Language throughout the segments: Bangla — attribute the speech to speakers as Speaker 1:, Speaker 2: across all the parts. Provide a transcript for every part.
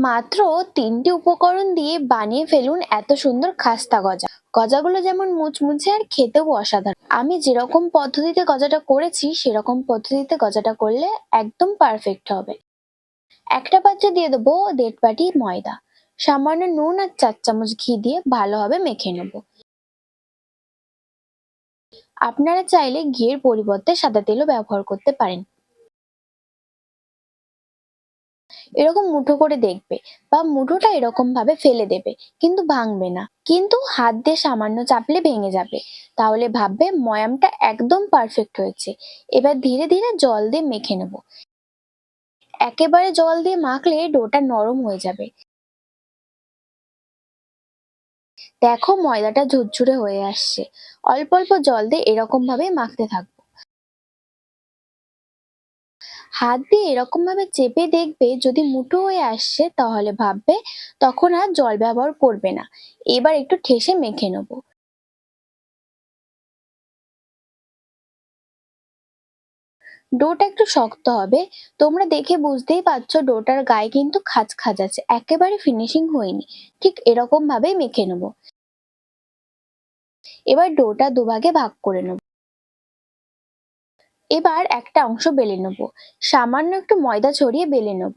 Speaker 1: মাত্র তিনটি উপকরণ দিয়ে বানিয়ে ফেলুন এত সুন্দর খাস্তা গজা। গজাগুলো যেমন মুচমুচে আর খেতেও অসাধারণ। আমি যেরকম পদ্ধতিতে গজাটা করেছি, সেরকম পদ্ধতিতে গজাটা করলে একদম পারফেক্ট হবে। একটা পাত্রে দিয়ে দেবো দেড় বাটি ময়দা। সামান্য নুন আর চার চামচ ঘি দিয়ে ভালোভাবে মেখে নেব। আপনারা চাইলে ঘিয়ের পরিবর্তে সাদা তেলও ব্যবহার করতে পারেন। এরকম মুঠো করে দেখবে বা মুঠোটা এরকম ভাবে ফেলে দেবে, কিন্তু ভাঙবে না। কিন্তু হাত দিয়ে সামান্য চাপলে ভেঙে যাবে। তাহলে ভাববে ময়ামটা একদম পারফেক্ট হয়েছে। এবার ধীরে ধীরে জল দিয়ে মেখে নেব। একেবারে জল দিয়ে মাখলে ডোটা নরম হয়ে যাবে। দেখো ময়দাটা ঝুরঝুরে হয়ে আসছে। অল্প অল্প জল দিয়ে এরকম ভাবে মাখতে থাকব। হাত দিয়ে এরকম ভাবে চেপে দেখবে যদি মুঠো হয়ে আসছে তাহলে ভাববে তখন আর জল ব্যবহার করবে না। এবার একটু ঠেসে মেখে নেব। ডোটা একটু শক্ত হবে। তোমরা দেখে বুঝতেই পারছ ডোটার গায়ে কিন্তু খাঁজ খাঁজ আছে। একেবারে ফিনিশিং হয়নি। ঠিক এরকম ভাবেই মেখে নেব। এবার ডোটা দুভাগে ভাগ করে নেব। এবার একটা অংশ বেলে নেব। সামান্য একটু ময়দা ছড়িয়ে বেলে নেব।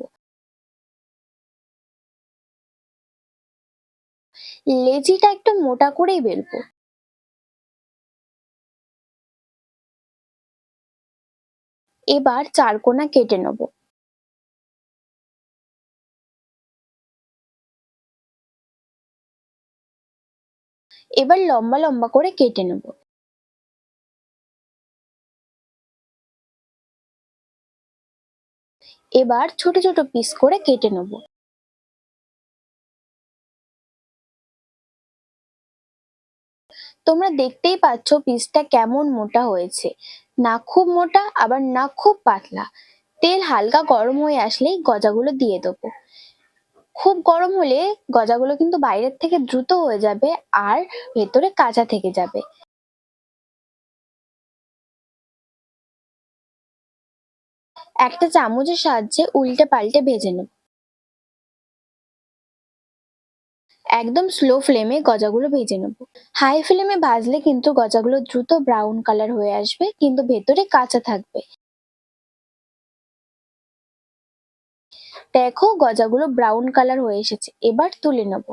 Speaker 1: লেজিটা একটু মোটা করেই বেলবো। এবার চারকোনা কেটে নেব। এবার লম্বা লম্বা করে কেটে নেব। এবার ছোট ছোট পিস করে কেটে নেব। তোমরা দেখতেই পাচ্ছ পিসটা কেমন মোটা হয়েছে। না খুব মোটা, আবার না খুব পাতলা। তেল হালকা গরম হয়ে আসলেই গজাগুলো দিয়ে দেবো। খুব গরম হলে গজাগুলো কিন্তু বাইরের থেকে দ্রুত হয়ে যাবে আর ভেতরে কাঁচা থেকে যাবে। একটা চামচের সাহায্যে উল্টে পাল্টে ভেজে নেব। একদম স্লো ফ্লেমে গজাগুলো ভেজে নেব। হাই ফ্লেমে ভাজলে কিন্তু গজাগুলো দ্রুত ব্রাউন কালার হয়ে আসবে, কিন্তু ভেতরে কাঁচা থাকবে। দেখো গজাগুলো ব্রাউন কালার হয়ে এসেছে, এবার তুলে নেব।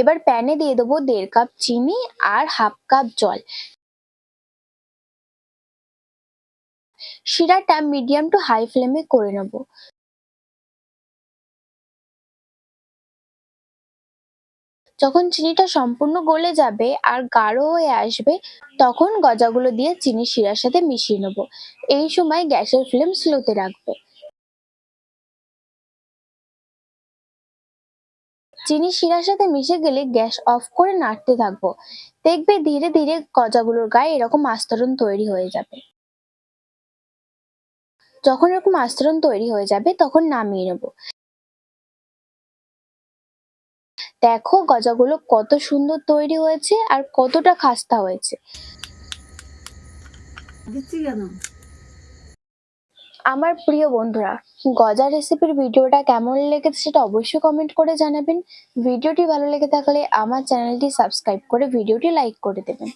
Speaker 1: এবার প্যানে দিয়ে দেবো দেড় কাপ চিনি আর হাফ কাপ জল। শিরাটা মিডিয়াম টু হাই ফ্লেমে করে নেব। যখন চিনিটা সম্পূর্ণ গলে যাবে আর গাঢ় হয়ে আসবে, তখন গজাগুলো দিয়ে চিনি শিরার সাথে মিশিয়ে নেব। এই সময় গ্যাসের ফ্লেম স্লোতে রাখবে। চিনি শিরার সাথে মিশে গেলে গ্যাস অফ করে নাড়তে থাকব। দেখবে ধীরে ধীরে গজাগুলোর গায়ে এরকম আস্তরণ তৈরি হয়ে যাবে। যখন এরকম আস্তরণ তৈরি হয়ে যাবে তখন নামিয়ে নেব। দেখো গজাগুলো কত সুন্দর তৈরি হয়েছে আর কতটা খাস্তা হয়েছে। আমার প্রিয় বন্ধুরা গজা রেসিপির ভিডিওটা কেমন লেগেছে সেটা অবশ্যই কমেন্ট করে জানাবেন। ভিডিওটি ভালো লেগে থাকলে আমার চ্যানেলটি সাবস্ক্রাইব করে ভিডিওটি লাইক করে দেবেন।